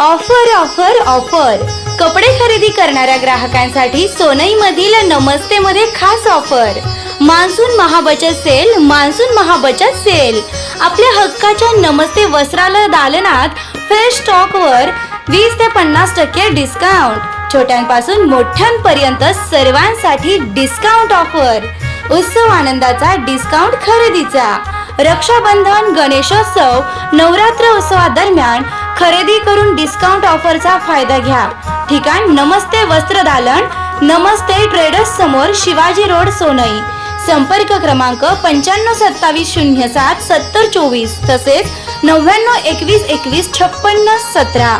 Offer offer offer. कपडे खरेदी करणाऱ्या ग्राहकांसाठी सोनईमधील नमस्ते मध्ये खास ऑफर. मान्सून महाबचत सेल मान्सून महाबचत सेल. आपल्या हक्काच्या नमस्ते वस्त्रालय दालनात फ्रेश स्टॉकवर वीस ते पन्नास टक्के डिस्काउंट छोट्यांपासून मोठ्यांपर्यंत सर्वांसाठी डिस्काउंट ऑफर उत्सव आनंदाचा डिस्काउंट खरेदीचा. रक्षाबंधन गणेशोत्सव नवरात्र उत्सवादरम्यान खरेदी करून डिस्काउंट ऑफरचा फायदा घ्या. ठिकाण नमस्ते वस्त्र दालन नमस्ते ट्रेडर्स समोर शिवाजी रोड सोनई. संपर्क क्रमांक पंच्याण्णव सत्तावीस शून्य सात सत्तर चोवीस तसेच नव्याण्णव एकवीस एकवीस छप्पन्न सतरा.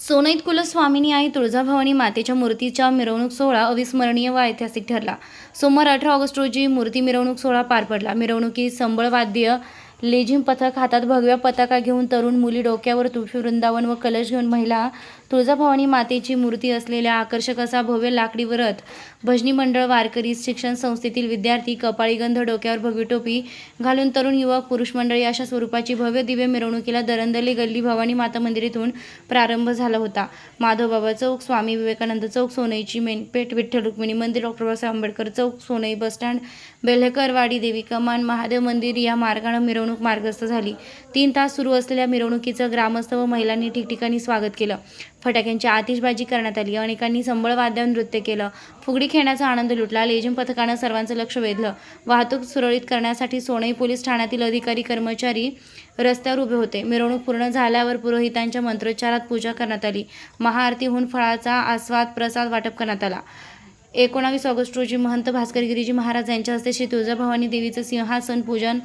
सोनईत कुलस्वामिनी आई तुळजाभवानी मातेच्या मूर्तीच्या मिरवणूक सोहळा अविस्मरणीय व ऐतिहासिक ठरला. सोमवार अठरा ऑगस्ट रोजी मूर्ती मिरवणूक सोहळा पार पडला. मिरवणुकीत संबळवाद्य लेझिम पथक हातात भगव्या पताका घेऊन तरुण मुली डोक्यावर तुळशी वृंदावन व कलश घेऊन महिला तुळजाभवानी मातेची मूर्ती असलेल्या आकर्षक असा भव्य लाकडी व्रत भजनी मंडळ वारकरी शिक्षण संस्थेतील विद्यार्थी कपाळी गंध डोक्यावर भगवी टोपी घालून तरुण युवक पुरुष मंडळी अशा स्वरूपाची भव्य दिव्य मिरवणुकीला दरंदली गल्ली भवानी माता मंदिरातून प्रारंभ झाला होता. माधवबाबा चौक स्वामी विवेकानंद चौक सोनईची मेनपेठ विठ्ठल रुक्मिणी मंदिर डॉक्टर बाबासाहेब आंबेडकर चौक सोनई बसस्टँड बेल्हेकरवाडी देवी कमान महादेव मंदिर या मार्गानं मिरवणूक मार्गस्थ झाली. तीन तास सुरू असलेल्या मिरवणुकीचं ग्रामस्थ व महिलांनी ठिकठिकाणी स्वागत केलं. फटाक्यांची आतिषबाजी करण्यात आली अनेकांनी संबळ वाद्यावर नृत्य केलं. फुगडी खेळण्याचा आनंद लुटला. लेझिम पथकानं सर्वांचं लक्ष वेधलं. वाहतूक सुरळीत करण्यासाठी सोनई पोलीस ठाण्यातील अधिकारी कर्मचारी रस्त्यावर उभे होते. मिरवणूक पूर्ण झाल्यावर पुरोहितांच्या मंत्रोच्चारात पूजा करण्यात आली. महाआरती होऊन फळाचा आस्वाद प्रसाद वाटप करण्यात आला. एकोणावीस ऑगस्ट रोजी महंत भास्कर गिरीजी महाराज यांच्या हस्ते श्री तुळजाभवानी देवीचं सिंहासन पूजन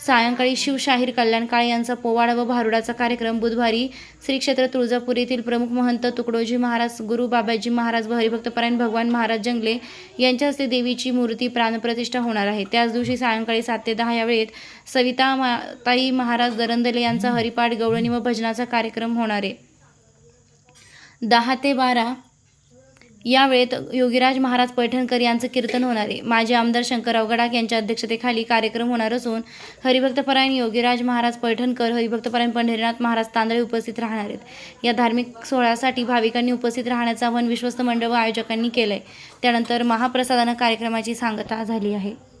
सायंकाळी शिवशाहीर कल्याण काळे यांचा पोवाडा व भारुडाचा कार्यक्रम बुधवारी श्री क्षेत्र तुळजापूर येथील प्रमुख महंत तुकडोजी महाराज गुरु बाबाजी महाराज व हरिभक्तपरायण भगवान महाराज जंगले यांच्या हस्ते देवीची मूर्ती प्राणप्रतिष्ठा होणार आहे. त्याच दिवशी सायंकाळी सात ते दहा या वेळेत सविता माताई महाराज दरंदले यांचा हरिपाठ गवळणी व भजनाचा कार्यक्रम होणार आहे. दहा ते बारा या वेळेत योगीराज महाराज पैठणकर यांचं कीर्तन होणार आहे. माजी आमदार शंकरराव गडाख यांच्या अध्यक्षतेखाली कार्यक्रम होणार असून हरिभक्तपरायण योगीराज महाराज पैठणकर हरिभक्तपरायण पंढरीनाथ महाराज तांदळे उपस्थित राहणार आहेत. या धार्मिक सोहळ्यासाठी भाविकांनी उपस्थित राहण्याचं आवाहन विश्वस्त मंडळ व आयोजकांनी केलंय. त्यानंतर महाप्रसादानं कार्यक्रमाची सांगता झाली आहे.